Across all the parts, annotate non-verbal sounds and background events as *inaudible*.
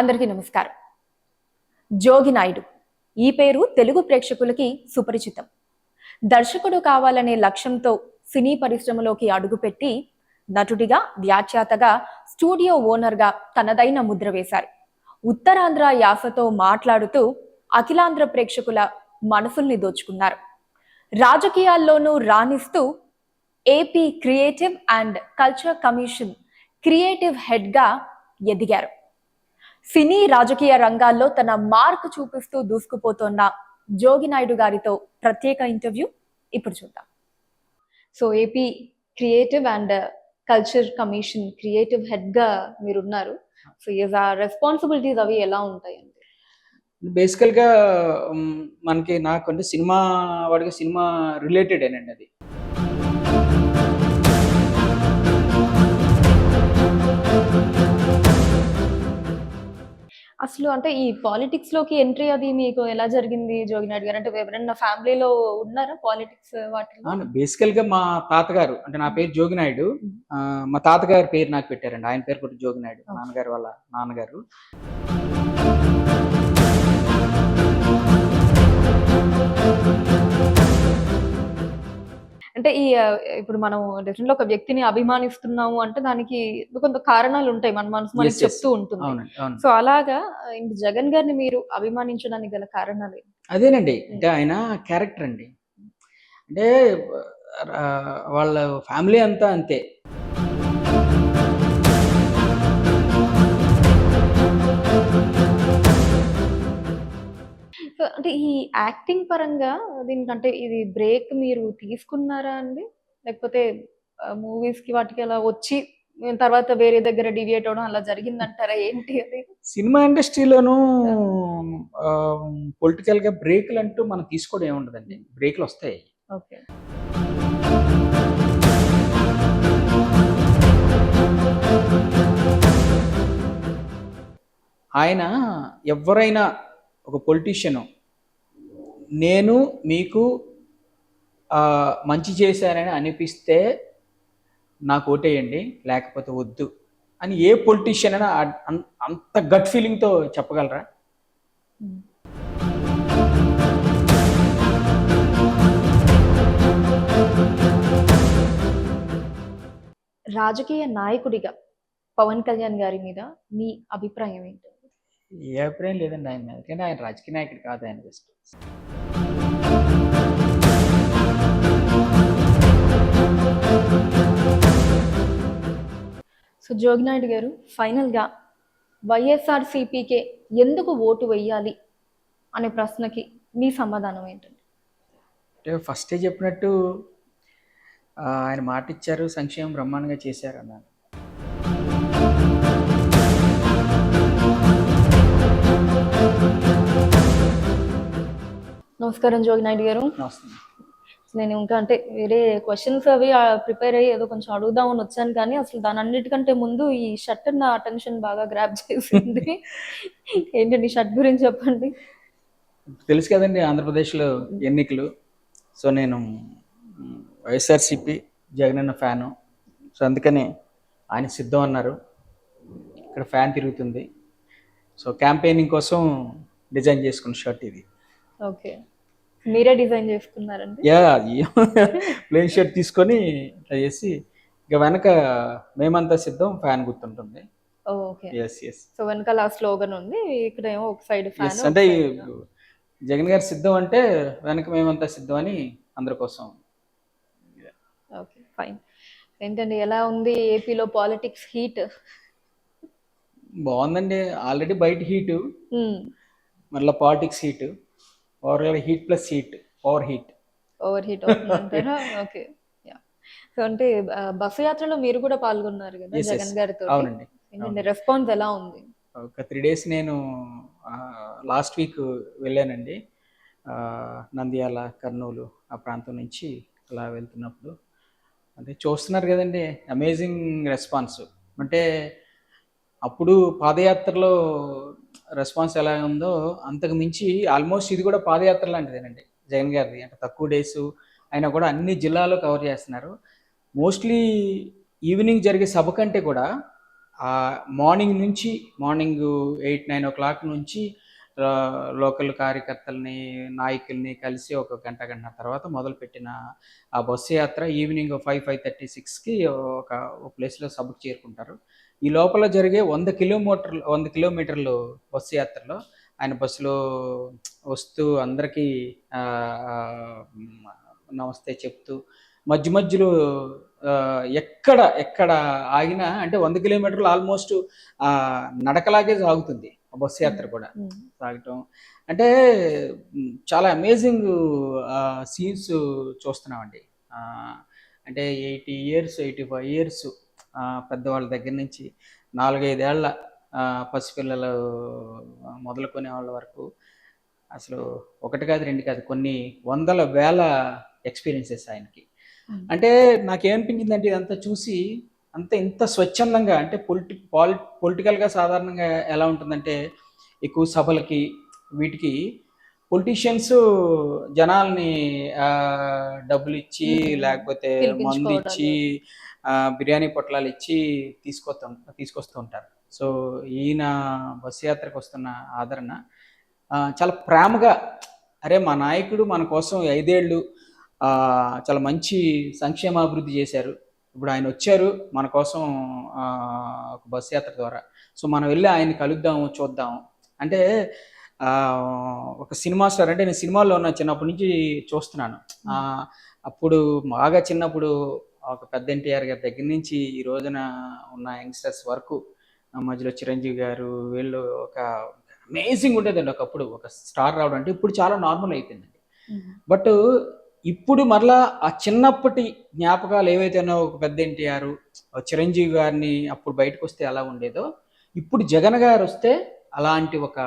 అందరికీ నమస్కారం. జోగి నాయుడు ఈ పేరు తెలుగు ప్రేక్షకులకి సుపరిచితం. దర్శకుడు కావాలనే లక్ష్యంతో సినీ పరిశ్రమలోకి అడుగుపెట్టి నటుడిగా వ్యాఖ్యాతగా స్టూడియో ఓనర్గా తనదైన ముద్ర వేశారు. ఉత్తరాంధ్ర యాసతో మాట్లాడుతూ అఖిలాంధ్ర ప్రేక్షకుల మనసుల్ని దోచుకున్నారు. రాజకీయాల్లోనూ రాణిస్తూ AP creative and culture commission creative హెడ్గా ఎదిగారు. సినీ రాజకీయ రంగాల్లో తన మార్క్ చూపిస్తూ దూసుకుపోతున్న జోగి నాయుడు గారితో ప్రత్యేక ఇంటర్వ్యూ ఇప్పుడు చూద్దాం. So AP creative and culture commission creative హెడ్గా మీరున్నారు. సో ఇస్ ఆ రెస్పాన్సిబిలిటీస్ అవి ఎలా ఉంటాయండి బేసికల్గా మనకి నాకు అంటే సినిమా వాడికి సినిమా రిలేటెడ్ ఏనండి అది. అసలు అంటే ఈ పాలిటిక్స్లోకి ఎంట్రీ అది మీకు ఎలా జరిగింది జోగి నాయుడు గారు? అంటే ఎవరైనా ఫ్యామిలీలో ఉన్నారా పాలిటిక్స్ వాటిలో బేసికల్గా మా తాతగారు అంటే నా పేరు జోగినాయుడు. మా తాతగారి పేరు నాకు పెట్టారండి. ఆయన పేరు కూడా జోగినాయుడు. నాన్నగారు వాళ్ళ నాన్నగారు. అంటే ఈ ఇప్పుడు మనం డెఫినెట్ ఒక వ్యక్తిని అభిమానిస్తున్నాము అంటే దానికి కొంత కారణాలు ఉంటాయి. మన మనసు మనకి. చెప్తూ ఉంటుంది. సో అలాగా ఇంక జగన్ గారిని మీరు అభిమానించడానికి గల కారణాలు? అదేనండి. అంటే ఆయన క్యారెక్టర్ అండి. అంటే వాళ్ళ ఫ్యామిలీ అంతా అంతే. అంటే ఈ యాక్టింగ్ పరంగా దీనికంటే ఇది బ్రేక్ మీరు తీసుకున్నారా అండి? లేకపోతే మూవీస్కి వాటికి అలా వచ్చి తర్వాత వేరే దగ్గర డివియేట్ అవడం అలా జరిగిందంటారా? ఏంటి అది? సినిమా ఇండస్ట్రీలోనూ పొలిటికల్గా బ్రేక్లు అంటూ మనం తీసుకోవడం ఏముండదండి. బ్రేక్లు వస్తాయి. ఓకే. ఆయన ఎవరైనా ఒక పొలిటీషియన్ నేను మీకు మంచి చేశానని అనిపిస్తే నాకు ఓటేయండి లేకపోతే వద్దు అని ఏ పొలిటీషియన్ అయినా అ- అంత గట్ ఫీలింగ్తో చెప్పగలరా? రాజకీయ నాయకుడిగా పవన్ కళ్యాణ్ గారి మీద మీ అభిప్రాయం ఏంటి? ఏ అభిప్రాయం లేదండి ఆయన మీద. ఎందుకంటే ఆయన రాజకీయ నాయకుడు కాదు ఆయన జస్ట్. సో జోగినాయుడు గారు ఫైనల్గా వైఎస్ఆర్ సిపికే ఎందుకు ఓటు వేయాలి అనే ప్రశ్నకి మీ సమాధానం ఏంటండి? అంటే ఫస్టే చెప్పినట్టు ఆయన మాట ఇచ్చారు సంక్షేమం బ్రహ్మాండంగా చేశారు అన్నారు నమస్కారం జోగినాయుడు గారు. వస్తుంది నేను ఇంకా అంటే వేరే క్వశ్చన్స్ అవి ప్రిపేర్ అయ్యి ఏదో కొంచెం అడుగుదామని వచ్చాను కానీ అసలు దాని అన్నిటికంటే ముందు ఈ షర్ట్ నా అటెన్షన్ బాగా గ్రాప్ చేసింది. *laughs* ఏంటండి షర్ట్ గురించి చెప్పండి? తెలుసు కదండి ఆంధ్రప్రదేశ్లో ఎన్నికలు. సో నేను వైఎస్ఆర్సిపి జగనన్న ఫ్యాను. సో అందుకని ఆయన సిద్ధం అన్నారు. ఇక్కడ ఫ్యాన్ తిరుగుతుంది. సో క్యాంపెయినింగ్ కోసం డిజైన్ చేసుకున్న షర్ట్ ఇది. ఓకే. మీరే డిజైన్ చేసుకున్నారండి? యా ప్లెయిన్ షర్ట్ తీసుకొని ఇట్లా చేసి ఇక వెనక మేమంతా సిద్ధం ఫ్యాన్ గుర్తుంటుంది. ఓకే. ఎస్ ఎస్ సో వెనకాల స్లోగన్ ఉంది ఇక్కడ ఏమో ఒక సైడ్ ఫ్యాన్ అంటే జగన్ గారు సిద్ధం అంటే వెనక మేమంతా సిద్ధం అని అందరి కోసం. Okay fine. ఏంటండి ఎలా ఉంది ఏపీలో పాలిటిక్స్ హీట్? బాగుందండి ఆల్రెడీ బయట హీటు. మళ్ళీ politics heat. Overall heat plus heat over heat over heat అవుతుందంటారా okay so అంటే ఆ, బస్సు యాత్రలో మీరు కూడా పాల్గొన్నారు కదా. జగన్ గారితో అవునండి. రెస్పాన్స్ ఎలా ఉంది? ఒక త్రీ డేస్ నేను లాస్ట్ వీక్ వెళ్ళానండి. నంద్యాల కర్నూలు ఆ ప్రాంతం నుంచి అలా వెళ్తున్నప్పుడు. అంటే చూస్తున్నారు కదండి అమేజింగ్ రెస్పాన్స్ అంటే అప్పుడు పాదయాత్రలో రెస్పాన్స్ ఎలా ఉందో అంతకు మించి ఆల్మోస్ట్ ఇది కూడా పాదయాత్ర లాంటిదేనండి జగన్ గారిది. అంటే తక్కువ డేస్ అయినా కూడా అన్ని జిల్లాలో కవర్ చేస్తున్నారు. మోస్ట్లీ ఈవినింగ్ జరిగే సభ కంటే కూడా ఆ మార్నింగ్ నుంచి morning eight nine o'clock నుంచి లోకల్ కార్యకర్తల్ని నాయకుల్ని కలిసి ఒక గంట గంట తర్వాత మొదలుపెట్టిన ఆ బస్సు యాత్ర ఈవినింగ్ ఫైవ్ ఫైవ్ థర్టీ సిక్స్కి ఒక ప్లేస్లో సభకు చేరుకుంటారు. ఈ లోపల జరిగే వంద కిలోమీటర్లు వంద కిలోమీటర్లు బస్సు యాత్రలో ఆయన బస్సులో వస్తూ అందరికీ నమస్తే చెప్తూ మధ్య మధ్యలో ఎక్కడ ఎక్కడ ఆగినా అంటే వంద కిలోమీటర్లు ఆల్మోస్ట్ నడకలాగే సాగుతుంది ఆ బస్సు యాత్ర కూడా. సాగటం. అంటే చాలా అమేజింగ్ సీన్స్ చూస్తున్నామండి. అంటే eighty years eighty five years పెద్దవాళ్ళ దగ్గర నుంచి నాలుగైదేళ్ళ పసిపిల్లలు మొదలుకునే వాళ్ళ వరకు అసలు ఒకటి కాదు రెండు కాదు కొన్ని వందల వేల ఎక్స్పీరియన్సెస్ ఆయనకి. అంటే నాకేమనిపించిందంటే ఇదంతా చూసి అంత ఇంత స్వచ్ఛందంగా అంటే పొలిటి పాలి పొలిటికల్గా సాధారణంగా ఎలా ఉంటుందంటే ఎక్కువ సభలకి వీటికి పొలిటీషియన్స్ జనాల్ని డబ్బులు ఇచ్చి. లేకపోతే మందు ఇచ్చి బిర్యానీ పొట్లాలు ఇచ్చి తీసుకొస్తూ తీసుకొస్తూ ఉంటారు. సో ఈయన బస్సు యాత్రకు వస్తున్న ఆదరణ చాలా ప్రేమగా అరే మా నాయకుడు మన కోసం ఐదేళ్ళు చాలా మంచి సంక్షేమాభివృద్ధి చేశారు. ఇప్పుడు ఆయన వచ్చారు మన కోసం ఒక బస్ యాత్ర ద్వారా. సో మనం వెళ్ళి ఆయన్ని కలుద్దాము చూద్దాం అంటే ఒక సినిమా స్టార్ అంటే నేను సినిమాల్లో ఉన్న చిన్నప్పటి నుంచి చూస్తున్నాను. అప్పుడు బాగా చిన్నప్పుడు ఒక పెద్ద ఎన్టీఆర్ గారి దగ్గర నుంచి ఈ రోజున ఉన్న యంగ్స్టర్స్ వరకు మధ్యలో చిరంజీవి గారు వీళ్ళు ఒక అమేజింగ్ ఉండేదండి ఒకప్పుడు ఒక స్టార్ రావడం అంటే ఇప్పుడు చాలా నార్మల్ అయిపోయిందండి. బట్ ఇప్పుడు మరలా ఆ చిన్నప్పటి జ్ఞాపకాలు ఏవైతేనో ఒక పెద్ద ఎన్టీఆర్ చిరంజీవి గారిని అప్పుడు బయటకు వస్తే ఎలా ఉండేదో ఇప్పుడు జగన్ గారు వస్తే అలాంటి ఒక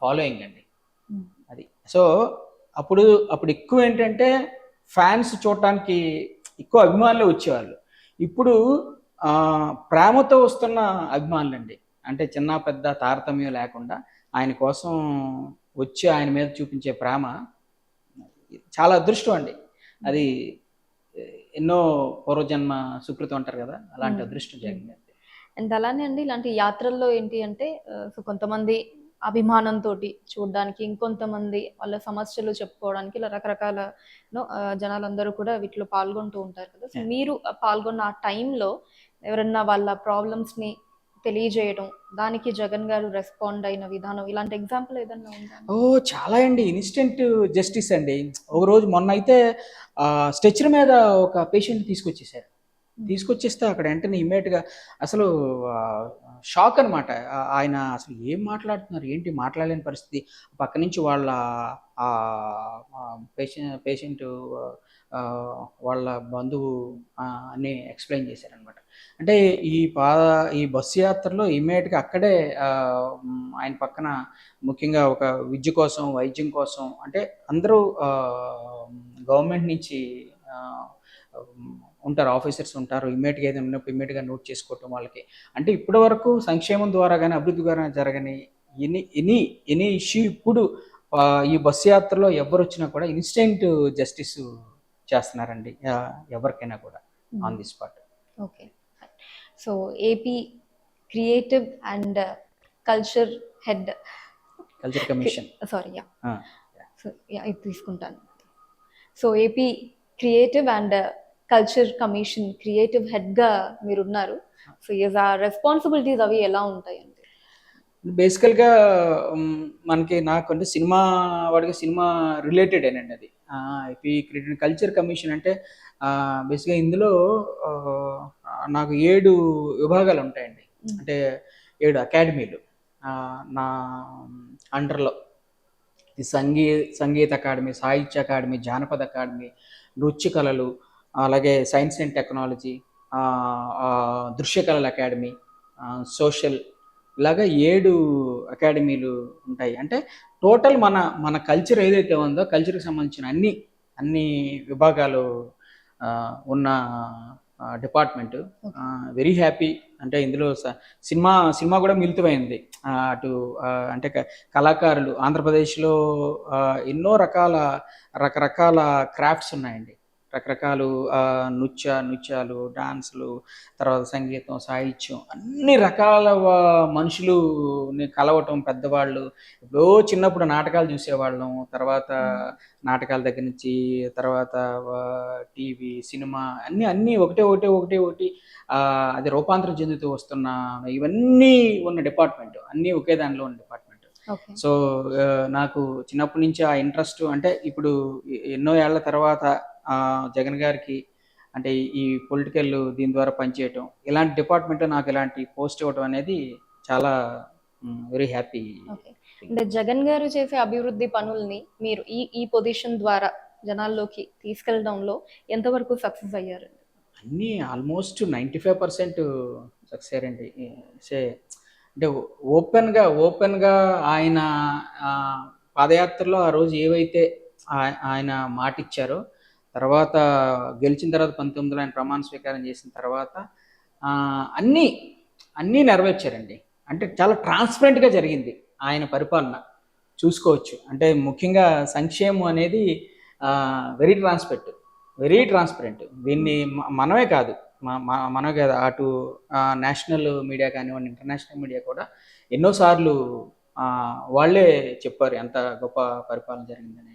ఫాలోయింగ్ అండి. అది సో అప్పుడు అప్పుడు ఎక్కువ ఏంటంటే ఫ్యాన్స్ చూడటానికి ఎక్కువ అభిమానులు వచ్చేవాళ్ళు. ఇప్పుడు ప్రేమతో వస్తున్న అభిమానులు అండి అంటే చిన్న పెద్ద తారతమ్యం లేకుండా ఆయన కోసం వచ్చి ఆయన మీద చూపించే ప్రేమ చాలా అదృష్టం అండి. అది ఎన్నో పూర్వజన్మ సుకృతం అంటారు కదా అలాంటి. అదృష్టం జరిగింది అండ్ అలానే అండి ఇలాంటి యాత్రల్లో ఏంటి అంటే సో కొంతమంది అభిమానంతో చూడడానికి ఇంకొంతమంది వాళ్ళ సమస్యలు చెప్పుకోవడానికి ఇలా రకరకాల జనాలందరూ కూడా వీటిలో పాల్గొంటూ ఉంటారు కదా. సో. మీరు పాల్గొన్న ఆ టైంలో ఎవరన్నా వాళ్ళ problems ని తెలియజేయడం దానికి జగన్ గారు రెస్పాండ్ అయిన విధానం ఇలాంటి ఎగ్జాంపుల్ ఏదన్నా ఉందా? ఓ చాలా అండి. ఇన్స్టెంట్ జస్టిస్ అండి. ఒక రోజు మొన్న అయితే స్ట్రెచర్ మీద ఒక పేషెంట్ తీసుకొచ్చేసారు. తీసుకొచ్చేస్తే అక్కడ వెంటనే ఇమ్మీడియట్గా అసలు షాక్ అనమాట ఆయన అసలు ఏం మాట్లాడుతున్నారు? ఏంటి? మాట్లాడలేని పరిస్థితి. పక్క నుంచి వాళ్ళ పేషెంట్ పేషెంట్ వాళ్ళ బంధువు అని ఎక్స్ప్లెయిన్ చేశారనమాట అంటే ఈ పా ఈ బస్సు యాత్రలో ఇమీడియట్గా అక్కడే ఆయన పక్కన ముఖ్యంగా ఒక విద్య కోసం వైద్యం కోసం అంటే అందరూ గవర్నమెంట్ నుంచి ఉంటారు ఆఫీసర్స్ ఉంటారు ఇమ్మీడియట్గా ఏదైనా ఉన్నప్పుడు ఇమ్మీడియట్గా నోట్ చేసుకోవటం వాళ్ళకి. అంటే ఇప్పటి వరకు సంక్షేమం ద్వారా కానీ అభివృద్ధి ద్వారా జరగని ఎనీ ఎనీ ఎనీ ఇష్యూ ఇప్పుడు ఈ బస్సు యాత్రలో ఎవరు వచ్చినా కూడా ఇన్స్టెంట్ జస్టిస్ చేస్తున్నారండి. ఎవరికైనా కూడా on the spot. Okay. So AP creative and culture head culture commission. Sorry yeah. So yeah ఇది తీసుకుంటాను. So AP creative and culture commission creative హెడ్గా మీరు ఉన్నారు సో ఇస్ ఆ రెస్పాన్సిబిలిటీస్ అవి ఎలా ఉంటాయండి? బేసికల్గా మ్, మనకి నాకు అంటే సినిమా వాడికి సినిమా రిలేటెడ్ ఏనండి అది. ఐపీ క్రియేటివ్ కల్చర్ కమిషన్ అంటే బేసిక్గా ఇందులో నాకు ఏడు విభాగాలు ఉంటాయండి. అంటే ఏడు అకాడమీలు. నా అండర్లో సంగీ సంగీత అకాడమీ సాహిత్య అకాడమీ జానపద అకాడమీ నృత్య కళలు అలాగే సైన్స్ అండ్ టెక్నాలజీ దృశ్యకళల అకాడమీ సోషల్ ఇలాగా ఏడు అకాడమీలు ఉంటాయి. అంటే టోటల్ మన మన కల్చర్ ఏదైతే ఉందో కల్చర్కి సంబంధించిన అన్ని అన్ని విభాగాలు ఉన్న డిపార్ట్మెంట్ వెరీ హ్యాపీ. అంటే ఇందులో స- సినిమా సినిమా కూడా మిలితమైంది అటు అంటే క- కళాకారులు ఆంధ్రప్రదేశ్లో ఎన్నో రకాల రకరకాల క్రాఫ్ట్స్ ఉన్నాయండి. రకరకాలు ఆ, నృత్య నృత్యాలు డాన్సులు తర్వాత సంగీతం సాహిత్యం అన్ని రకాల మనుషులుని కలవటం పెద్దవాళ్ళు ఎప్పుడో చిన్నప్పుడు నాటకాలు చూసేవాళ్ళం. తర్వాత నాటకాల దగ్గర నుంచి తర్వాత టీవీ సినిమా అన్ని అన్నీ ఒకటే ఒకటే ఒకటే ఒకటి ఆ, అది రూపాంతరం చెందుతూ వస్తున్న ఇవన్నీ ఉన్న డిపార్ట్మెంట్ అన్నీ ఒకే దానిలో ఉన్న డిపార్ట్మెంట్. సో నాకు చిన్నప్పటి నుంచి ఆ ఇంట్రెస్ట్ అంటే ఇప్పుడు ఎన్నో ఏళ్ళ తర్వాత జగన్ గారికి అంటే ఈ పొలిటికల్ దీని ద్వారా పనిచేయటం ఇలాంటి డిపార్ట్మెంట్లో నాకు ఇలాంటి పోస్ట్ ఇవ్వడం అనేది చాలా వెరీ హ్యాపీ అంటే జగన్ గారు చేసే అభివృద్ధి పనుల్ని మీరు ఈ ఈ పొజిషన్ ద్వారా జనాల్లోకి తీసుకెళ్ళడంలో ఎంతవరకు సక్సెస్ అయ్యారు? అన్నీ almost ninety five percent success అయ్యారండి. సే అంటే ఓపెన్గా ఓపెన్గా ఆయన పాదయాత్రలో ఆ రోజు ఏవైతే ఆయన మాట ఇచ్చారో తర్వాత గెలిచిన తర్వాత పంతొమ్మిదిలో ఆయన ప్రమాణ స్వీకారం చేసిన తర్వాత అన్నీ అన్నీ నెరవేర్చారండి. అంటే చాలా ట్రాన్స్పరెంట్గా జరిగింది ఆయన పరిపాలన. చూసుకోవచ్చు. అంటే ముఖ్యంగా సంక్షేమం అనేది వెరీ ట్రాన్స్పరెంట్ వెరీ ట్రాన్స్పరెంట్ దీన్ని మనమే కాదు మనమే కాదు అటు నేషనల్ మీడియా కానివ్వండి ఇంటర్నేషనల్ మీడియా కూడా ఎన్నోసార్లు వాళ్ళే చెప్పారు ఎంత గొప్ప పరిపాలన జరిగిందని.